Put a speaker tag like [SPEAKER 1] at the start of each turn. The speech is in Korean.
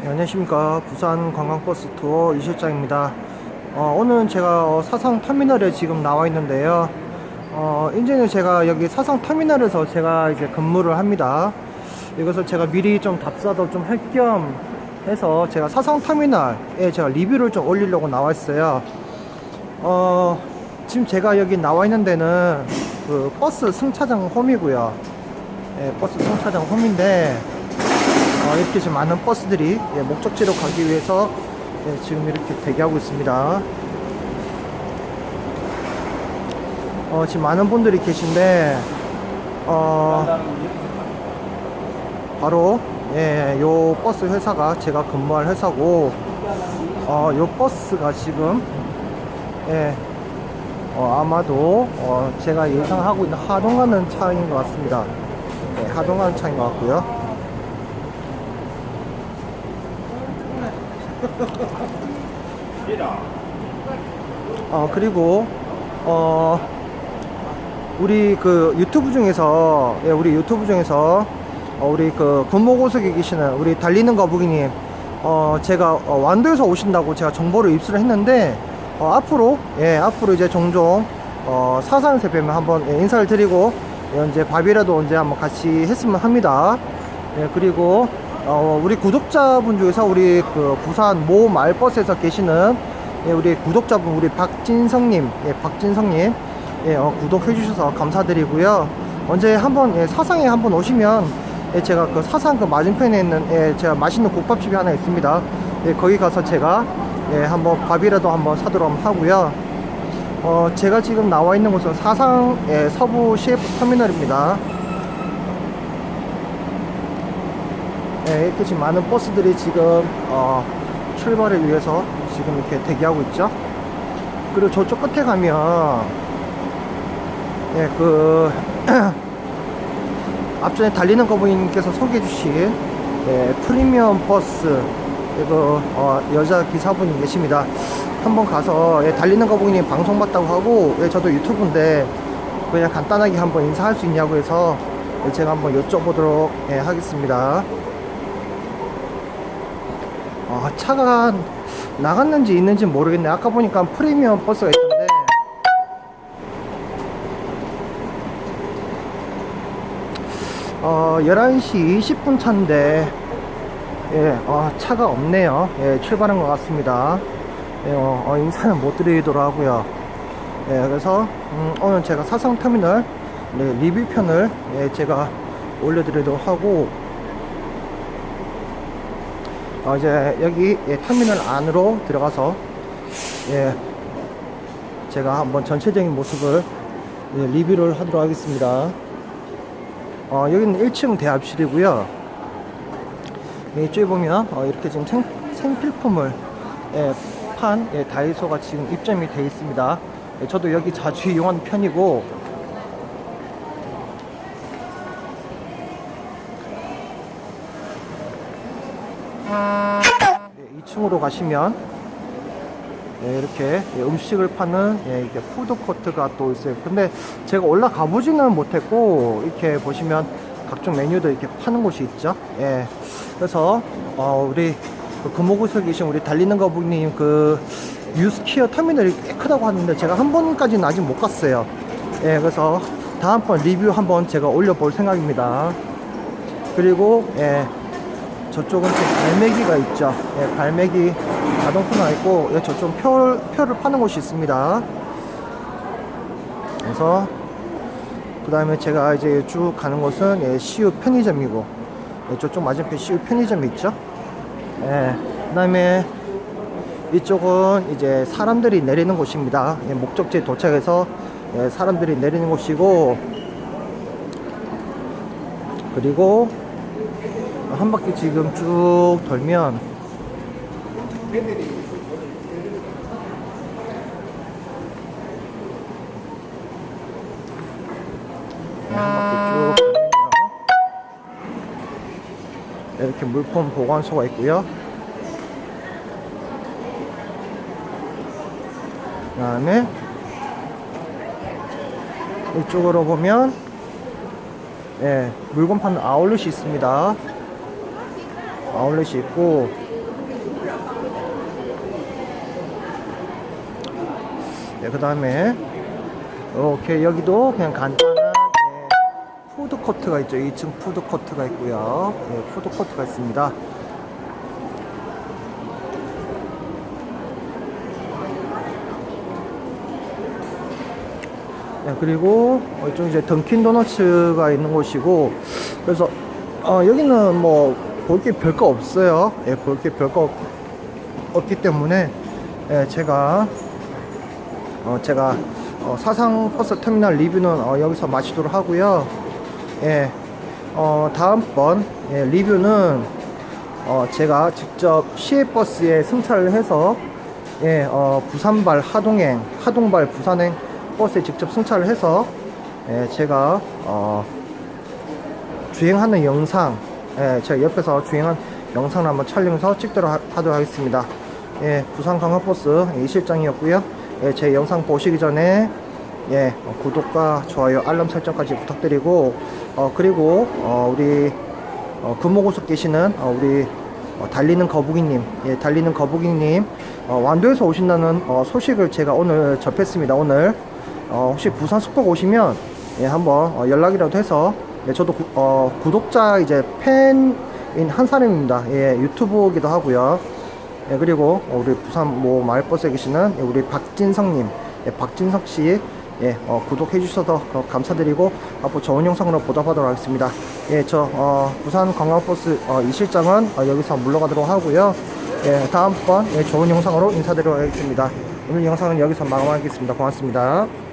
[SPEAKER 1] 네, 안녕하십니까. 부산 관광버스 투어 이 실장입니다. 어, 오늘은 제가 어, 사상 터미널에 지금 나와 있는데요. 어, 이제는 제가 여기 사상 터미널에서 제가 이제 근무를 합니다. 이것을 제가 미리 좀 답사도 좀 할 겸 해서 제가 사상 터미널에 제가 리뷰를 좀 올리려고 나와 있어요. 어, 지금 제가 여기 나와 있는 데는 그 버스 승차장 홈이고요. 예, 버스 승차장 홈인데 어, 이렇게 지금 많은 버스들이 예, 목적지로 가기 위해서 예, 지금 이렇게 대기하고 있습니다. 어, 지금 많은 분들이 계신데 어, 바로 예, 요 버스 회사가 제가 근무할 회사고 어, 요 버스가 지금 예, 어, 아마도 어, 제가 예상하고 있는 하동하는 차인 것 같습니다. 예, 하동하는 차인 것 같고요. 어 그리고 어 우리 그 유튜브 중에서 예, 우리 유튜브 중에서 어, 우리 그 군모고속에 계시는 우리 달리는 거북이님 어 제가 어, 완도에서 오신다고 제가 정보를 입수를 했는데 어, 앞으로 예 앞으로 이제 종종 어 사상에서 뵈면 한번 예, 인사를 드리고 예, 언제 밥이라도 언제 한번 같이 했으면 합니다. 예 그리고 어, 우리 구독자분 중에서 우리 그 부산 모 말버스에서 계시는 예, 우리 구독자분 우리 박진성님, 예, 박진성님, 예, 어, 구독해 주셔서 감사드리고요. 언제 한번 예, 사상에 한번 오시면 예, 제가 그 사상 그 맞은편에 있는 예, 제가 맛있는 국밥집이 하나 있습니다. 예, 거기 가서 제가 예, 한번 밥이라도 한번 사도록 하고요. 어, 제가 지금 나와 있는 곳은 사상 예, 서부 CF 터미널입니다. 네, 이렇게 많은 버스들이 지금 어, 출발을 위해서 지금 이렇게 대기하고 있죠. 그리고 저쪽 끝에 가면 예, 그 앞전에 달리는 거부님께서 소개해 주신 예, 프리미엄 버스 이거 어, 여자 기사분이 계십니다. 한번 가서 예, 달리는 거부님 방송 봤다고 하고 예, 저도 유튜브인데 그냥 간단하게 한번 인사할 수 있냐고 해서 예, 제가 한번 여쭤보도록 예, 하겠습니다. 아, 차가 나갔는지 있는지 모르겠네. 아까 보니까 프리미엄 버스가 있던데. 어, 11시 20분 차인데, 예, 어, 차가 없네요. 예, 출발한 것 같습니다. 예, 어, 어, 인사는 못 드리도록 하고요. 예, 그래서, 음, 오늘 제가 사상터미널 네, 리뷰편을 예, 제가 올려드리도록 하고, 어, 이제 여기 예, 터미널 안으로 들어가서 예, 제가 한번 전체적인 모습을 예, 리뷰를 하도록 하겠습니다. 어, 여기는 1층 대합실이고요. 이쪽에 보면 어, 이렇게 지금 생, 생필품을 예, 판 예, 다이소가 지금 입점이 되어 있습니다. 예, 저도 여기 자주 이용하는 편이고 예, 2층으로 가시면 예, 이렇게 예, 음식을 파는 예, 이게 푸드 코트가 또 있어요. 근데 제가 올라가 보지는 못했고 이렇게 보시면 각종 메뉴도 이렇게 파는 곳이 있죠. 예, 그래서 어, 우리 그 금호구석에 계신 우리 달리는 거북님 그 유스키어 터미널이 꽤 크다고 하는데 제가 한 번까지는 아직 못 갔어요. 예, 그래서 다음번 리뷰 한번 제가 올려볼 생각입니다. 그리고 예, 저쪽은 또 갈매기가 있죠. 예, 갈매기 자동 코너가 있고 예, 저쪽 표, 표를 파는 곳이 있습니다. 그래서 그 다음에 제가 이제 쭉 가는 곳은 예, CU 편의점이고 예, 저쪽 맞은편 CU 편의점이 있죠. 예, 그 다음에 이쪽은 이제 사람들이 내리는 곳입니다. 예, 목적지에 도착해서 예, 사람들이 내리는 곳이고 그리고 한 바퀴 지금 쭉 돌면 네, 한 바퀴 쭉 돌면요. 이렇게 물품 보관소가 있고요. 그 다음에 이쪽으로 보면 예, 물건 파는 아울렛이 있습니다. 아울렛이 있고. 네, 그 다음에 이렇게 여기도 그냥 간단한 네, 푸드코트가 있죠. 2층 푸드코트가 있고요. 네, 푸드코트가 있습니다. 네, 그리고 어, 이쪽 이제 던킨 도너츠가 있는 곳이고 그래서 어, 여기는 뭐 볼 게 별거 없어요. 예, 볼 게 별거 없, 없기 때문에 예, 제가 어, 제가 어, 사상 버스 터미널 리뷰는 어, 여기서 마치도록 하고요. 예, 어, 다음번 예, 리뷰는 어, 제가 직접 시외버스에 승차를 해서 예, 어, 부산발 하동행, 하동발 부산행 버스에 직접 승차를 해서 예, 제가 어, 주행하는 영상, 예, 제가 옆에서 주행한 영상을 한번 촬영해서 찍도록 하, 하도록 하겠습니다. 예, 부산 관광버스 이 실장이었고요. 예, 제 영상 보시기 전에 예, 어, 구독과 좋아요, 알람 설정까지 부탁드리고 어, 그리고 어, 우리 어, 금호고속 계시는 어, 우리 어, 달리는 거북이님, 예, 달리는 거북이님 어, 완도에서 오신다는 어, 소식을 제가 오늘 접했습니다. 오늘 어, 혹시 부산 숙박 오시면 예, 한번 어, 연락이라도 해서 예, 저도 구, 어, 구독자 이제 팬인 한 사람입니다. 예, 유튜브기도 하고요. 예, 그리고 어, 우리 부산 모 마을버스에 계시는 예, 우리 박진성님, 예, 박진석 씨, 예, 어, 구독해 주셔서 어, 감사드리고 앞으로 좋은 영상으로 보답하도록 하겠습니다. 예, 저 어, 부산 관광버스 어, 이 실장은 어, 여기서 물러가도록 하고요. 예, 다음번 예, 좋은 영상으로 인사드리도록 하겠습니다. 오늘 영상은 여기서 마감하겠습니다. 고맙습니다.